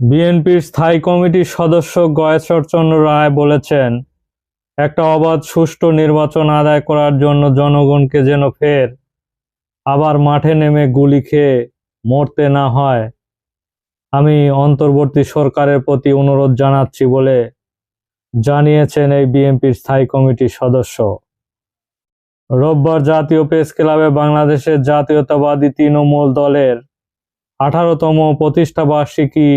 বিএনপির স্থায়ী কমিটির সদস্য গয়েশ্বরচন্দ্র রায় বলেছেন, একটা অবাধ সুষ্ঠু নির্বাচন আদায় করার জন্য জনগণকে যেন ফের আবার মাঠে নেমে গুলি খেয়ে মরতে না হয়। আমি অন্তর্বর্তী সরকারের প্রতি অনুরোধ জানাচ্ছি বলে জানিয়েছেন এই বিএনপির স্থায়ী কমিটির সদস্য। রোববার জাতীয় প্রেস ক্লাবে বাংলাদেশের জাতীয়তাবাদী তৃণমূল দলের আঠারোতম প্রতিষ্ঠা বার্ষিকী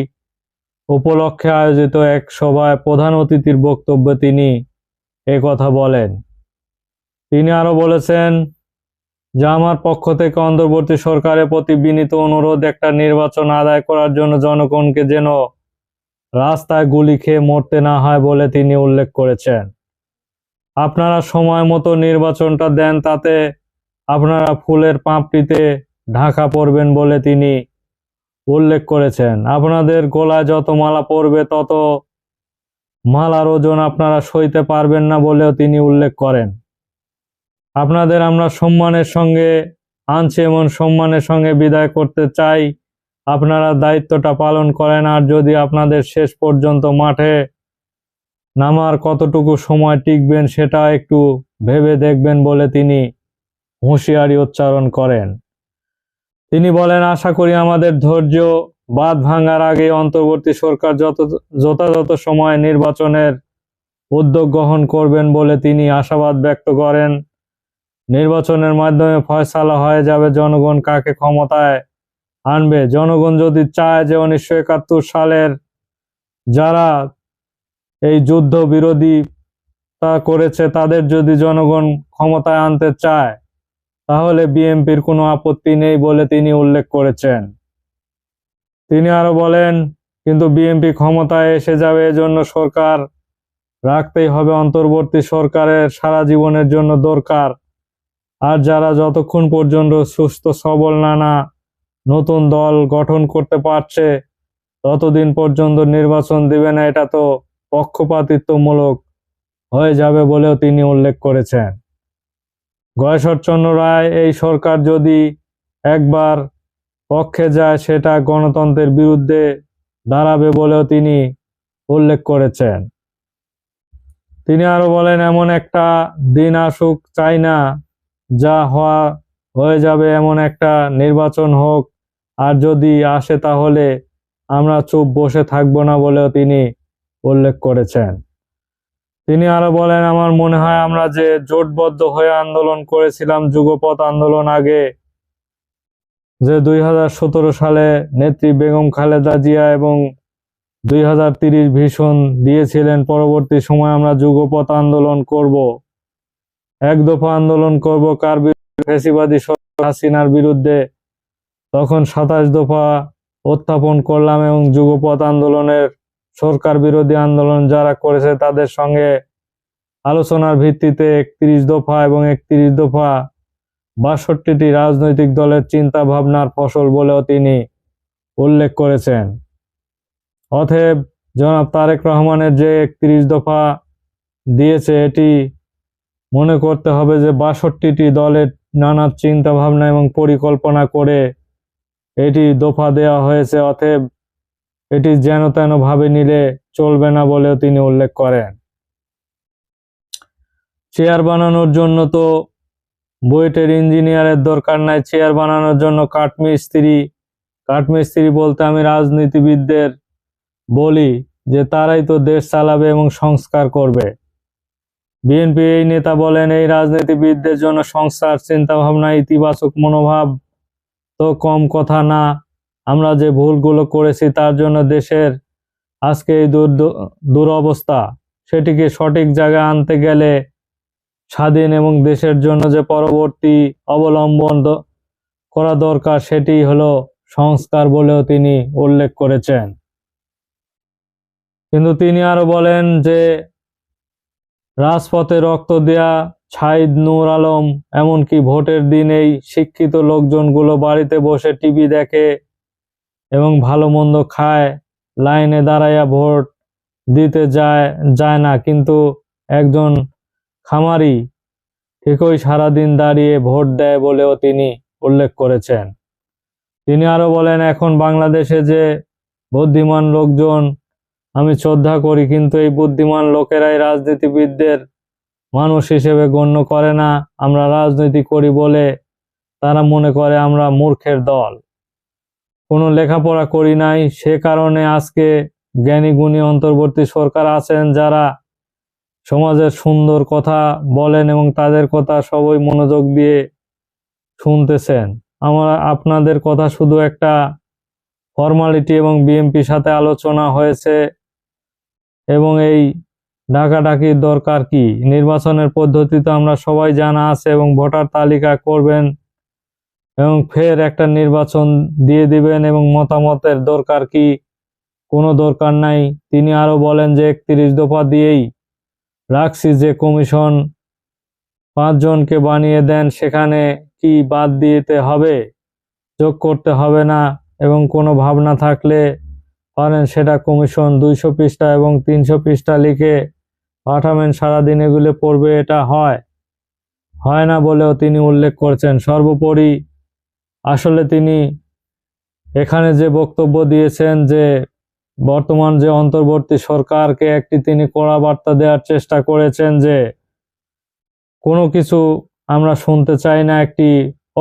উপলক্ষে আয়োজিত এক সভায় প্রধান অতিথির বক্তব্যে তিনি এ কথা বলেন। তিনি আরও বলেছেন যে আমার পক্ষ থেকে অন্তর্বর্তী সরকারের প্রতি বিনীত অনুরোধ একটা নির্বাচন আদায় করার জন্য জনগণকে যেন রাস্তায় গুলি খেয়ে মরতে না হয় বলে তিনি উল্লেখ করেছেন। আপনারা সময় মতো নির্বাচনটা দেন, তাতে আপনারা ফুলের পাপড়িতে ঢাকা পড়বেন বলে তিনি উল্লেখ করেছেন, আপনাদের গলায় যত মালা পড়বে তত মালার ওজন আপনারা সইতে পারবেন না বলেও তিনি উল্লেখ করেন। আপনাদের আমরা সম্মানের সঙ্গে আনছি, এমন সম্মানের সঙ্গে বিদায় করতে চাই। আপনারা দায়িত্বটা পালন করেন, আর যদি আপনাদের শেষ পর্যন্ত মাঠে নামার কতটুকু সময় টিকবেন, সেটা একটু ভেবে দেখবেন বলে তিনি হুঁশিয়ারি উচ্চারণ করেন। তিনি বলেন, আশা করি আমাদের ধৈর্য বাদ ভাঙার আগে অন্তর্বর্তী সরকার যত, যথাযথ সময় নির্বাচনের উদ্যোগ গ্রহণ করবেন বলে তিনি আশাবাদ ব্যক্ত করেন। নির্বাচনের মাধ্যমে ফয়সালা হয়ে যাবে, জনগণ কাকে ক্ষমতায় আনবে? জনগণ যদি চায় যে উনিশশো একাত্তর সালের যারা এই যুদ্ধ বিরোধী তা করেছে, তাদের যদি জনগণ ক্ষমতায় আনতে চায় তাহলে বিএনপির কোনো আপত্তি নেই বলে তিনি উল্লেখ করেছেন। তিনি আরও বলেন, কিন্তু বিএনপি ক্ষমতায় এসে যাবে এজন্য সরকার রাখতেই হবে। অন্তর্বর্তী সরকারের সারা জীবনের জন্য দরকার। আর যারা যতক্ষণ পর্যন্ত সুস্থ, সবল নানা নতুন দল গঠন করতে পারছে, ততদিন পর্যন্ত নির্বাচন দিবে না। এটা তো পক্ষপাতিত্বমূলক হয়ে যাবে বলেও তিনি উল্লেখ করেছেন। গয়েশ্বরচন্দ্র রায়, এই সরকার যদি একবার পক্ষে যায়, সেটা গণতন্ত্রের বিরুদ্ধে দাঁড়াবে বলেও তিনি উল্লেখ করেছেন। তিনি আরও বলেন, এমন একটা দিন আসুক, চাই না যা হওয়া, হয়ে যাবে, এমন একটা নির্বাচন হোক। আর যদি আসে তাহলে আমরা চুপ বসে থাকব না বলেও তিনি উল্লেখ করেছেন। তিনি আরও বলেন, আমার মনে হয় আমরা যে জোটবদ্ধ হয়ে আন্দোলন করেছিলাম যুগপথ আন্দোলন আগে, যে দুই হাজার সতেরো সালে নেত্রী বেগম খালেদা জিয়া এবং দুই হাজার ভীষণ দিয়েছিলেন, পরবর্তী সময় আমরা যুগপথ আন্দোলন করব। এক দফা আন্দোলন করব কার ফেসিবাদী হাসিনার বিরুদ্ধে। তখন সাতাশ দফা উত্থাপন করলাম এবং যুগপথ আন্দোলনের সরকার বিরোধী আন্দোলন যারা করেছে তাদের সঙ্গে আলোচনার ভিত্তিতে একত্রিশ দফা এবং একত্রিশ দফা বাষট্টিটি রাজনৈতিক দলের চিন্তা ভাবনার ফসল বলেও তিনি উল্লেখ করেছেন। অতএব জনাব তারেক রহমানের যে একত্রিশ দফা দিয়েছে, এটি মনে করতে হবে যে বাষট্টিটি দলের নানা চিন্তা ভাবনা এবং পরিকল্পনা করে এটি দফা দেওয়া হয়েছে। অতএব এটি যেন তেন ভাবে নিলে চলবে না বলেও তিনি উল্লেখ করেন। চেয়ার বানানোর জন্য তো বুয়েটের ইঞ্জিনিয়ারের দরকার নাই। চেয়ার বানানোর জন্য কাঠমিস্ত্রি কাঠমিস্ত্রি বলতে আমি রাজনীতিবিদদের বলি যে তারাই তো দেশ চালাবে এবং সংস্কার করবে। বিএনপি এই নেতা বলেন, এই রাজনীতিবিদদের জন্য সংস্কার, চিন্তাভাবনা, ইতিবাচক মনোভাব তো কম কথা না। আমরা যে ভুলগুলো করেছি তার জন্য দেশের আজকে এই দুর- দুরবস্থা, সেটিকে সঠিক জায়গায় আনতে গেলে স্বাধীন এবং দেশের জন্য যে পরবর্তী অবলম্বন করা দরকার, সেটি হলো সংস্কার বলেও তিনি উল্লেখ করেছেন। কিন্তু তিনি আরও বলেন যে, রাজপথে রক্ত দেয়া ছাইদ নূর আলম, এমনকি ভোটের দিনেই শিক্ষিত লোকজনগুলো বাড়িতে বসে টিভি দেখে এবং ভালো মন্দ খায়, লাইনে দাঁড়াইয়া ভোট দিতে যায় যায় না। কিন্তু একজন খামারি ঠিকই সারাদিন দাঁড়িয়ে ভোট দেয় বলেও তিনি উল্লেখ করেছেন। তিনি আরও বলেন, এখন বাংলাদেশে যে বুদ্ধিমান লোকজন আমি শ্রদ্ধা করি, কিন্তু এই বুদ্ধিমান লোকেরাই রাজনীতিবিদদের মানুষ হিসেবে গণ্য করে না। আমরা রাজনীতি করি বলে তারা মনে করে আমরা মূর্খের দল। কোনো লেখাপড়া করি নাই, সে কারণে আজকে জ্ঞানী গুণী অন্তর্বর্তী সরকার আছেন যারা সমাজের সুন্দর কথা বলেন এবং তাদের কথা সবই মনোযোগ দিয়ে শুনতেছেন। আমার, আপনাদের কথা শুধু একটা ফর্মালিটি এবং বিএমপির সাথে আলোচনা হয়েছে এবং এই ডাকাডাকির দরকার কি? নির্বাচনের পদ্ধতি তো আমরা সবাই জানা আছে এবং ভোটার তালিকা করবেন এবং ফের একটা নির্বাচন দিয়ে দিবেন এবং মতামতের দরকার কি? কোনো দরকার নাই। তিনি আরও বলেন যে একত্রিশ দফা দিয়েই রাখছি যে কমিশন পাঁচজনকে বানিয়ে দেন, সেখানে কি বাদ দিতে হবে, যোগ করতে হবে না এবং কোনো ভাবনা থাকলে পারেন সেটা কমিশন দুইশো পৃষ্ঠা এবং তিনশো পৃষ্ঠা লিখে পাঠাবেন, সারাদিন এগুলো পড়বে, এটা হয়। হয় না বলেও তিনি উল্লেখ করছেন। সর্বোপরি আসলে তিনি এখানে যে বক্তব্য দিয়েছেন যে বর্তমান যে অন্তর্বর্তী সরকারকে একটি তিনি কড়া বার্তা দেওয়ার চেষ্টা করেছেন যে কোনো কিছু আমরা শুনতে চাই না, একটি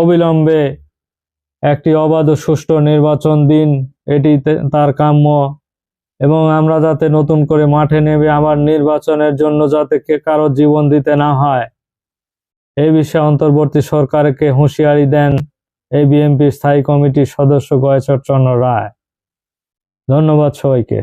অবিলম্বে একটি অবাধ সুষ্ঠু নির্বাচন দিন, এটি তার কাম্য এবং আমরা যাতে নতুন করে মাঠে নেমে আবার নির্বাচনের জন্য যাতে কে কারও জীবন দিতে না হয়। এই বিষয়ে অন্তর্বর্তী সরকারকে হুঁশিয়ারি দেন এই বিএনপির স্থায়ী কমিটির সদস্য গয়েশ্বর চন্দ্র রায়। ধন্যবাদ সবাইকে।